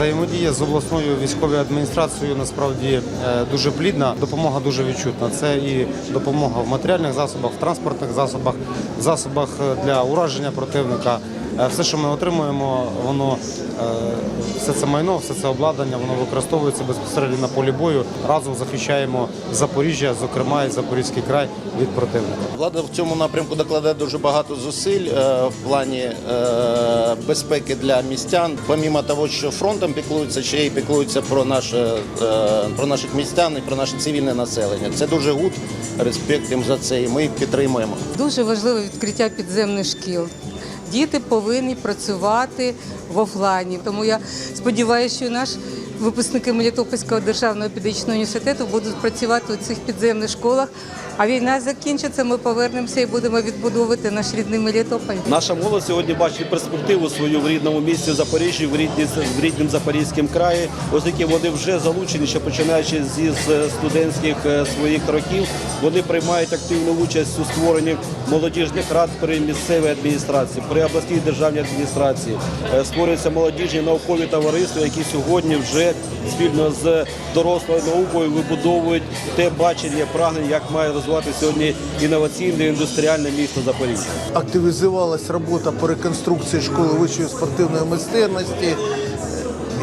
Взаємодія з обласною військовою адміністрацією насправді е, дуже плідна. Допомога дуже відчутна. Це і допомога в матеріальних засобах, в транспортних засобах, засобах е, для ураження противника. Е, Все, що ми отримуємо, воно е, все це майно, все це обладнання, воно використовується безпосередньо на полі бою. Разом захищаємо Запоріжжя, зокрема і Запорізький край від противника. Влада в цьому напрямку докладає дуже багато зусиль е, в плані безпеки для містян. Помімо того, що фронтом піклуються, ще й піклуються про наше про наших містян і про наше цивільне населення. Це дуже гуд. Респект їм за це, і ми їх підтримуємо. Дуже важливе відкриття підземних шкіл. Діти повинні працювати в офлайні. Тому я сподіваюся, що наш випускники Мелітопольського державного педагогічного університету будуть працювати у цих підземних школах. А війна закінчиться, ми повернемося і будемо відбудовувати наш рідний Мелітополь. Наша молодь сьогодні бачить перспективу свою в рідному місті Запоріжжі, в рідні в ріднім Запорізькому краї, оскільки вони вже залучені, ще починаючи зі з студентських е, своїх років, вони приймають активну участь у створенні молодіжних рад при місцевій адміністрації, при обласній державній адміністрації. Е, Створюються молодіжні наукові товариства, які сьогодні вже спільно з дорослою наукою вибудовують те бачення, прагнення, як має розвивати сьогодні інноваційне індустріальне місто Запоріжжя. активізувалась робота по реконструкції школи вищої спортивної майстерності.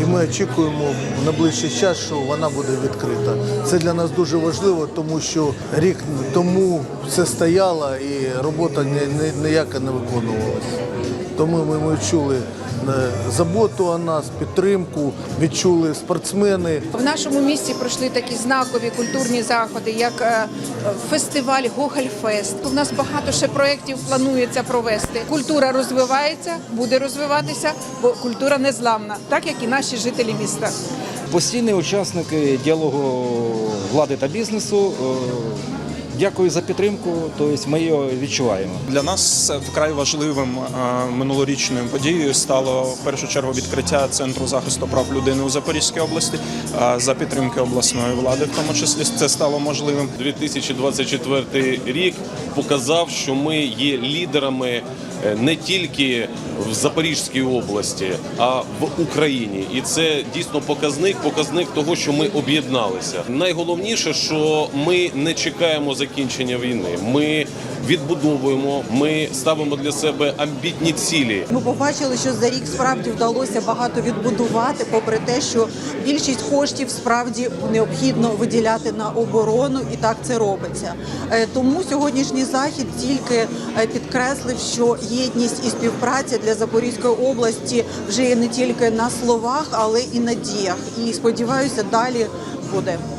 І ми очікуємо в найближчий час, що вона буде відкрита. Це для нас дуже важливо, тому що рік тому все стояло і робота ні- ні- ніяка не виконувалася. Тому ми, ми чули заботу о нас, підтримку, відчули спортсмени. В нашому місті пройшли такі знакові культурні заходи, як е, фестиваль Гогольфест. У нас багато ще проєктів планується провести. Культура розвивається, буде розвиватися, бо культура незламна, так як і наші жителі міста. Постійні учасники діалогу влади та бізнесу. Дякую за підтримку. Тобто ми її відчуваємо. Для нас вкрай важливим е, минулорічною подією стало в першу чергу відкриття центру захисту прав людини у Запорізькій області е, за підтримки обласної влади, в тому числі це стало можливим. 2024 рік показав, що ми є лідерами не тільки в Запорізькій області, а в Україні. І це дійсно показник, показник того, що ми об'єдналися. Найголовніше, що ми не чекаємо закінчення війни. Ми відбудовуємо, ми ставимо для себе амбітні цілі. Ми побачили, що за рік справді вдалося багато відбудувати, попри те, що більшість коштів справді необхідно виділяти на оборону, і так це робиться. Е, Тому сьогоднішній захід тільки е, підкреслив, що єдність і співпраця для Запорізької області вже є не тільки на словах, але і на діях. І сподіваюся, далі буде.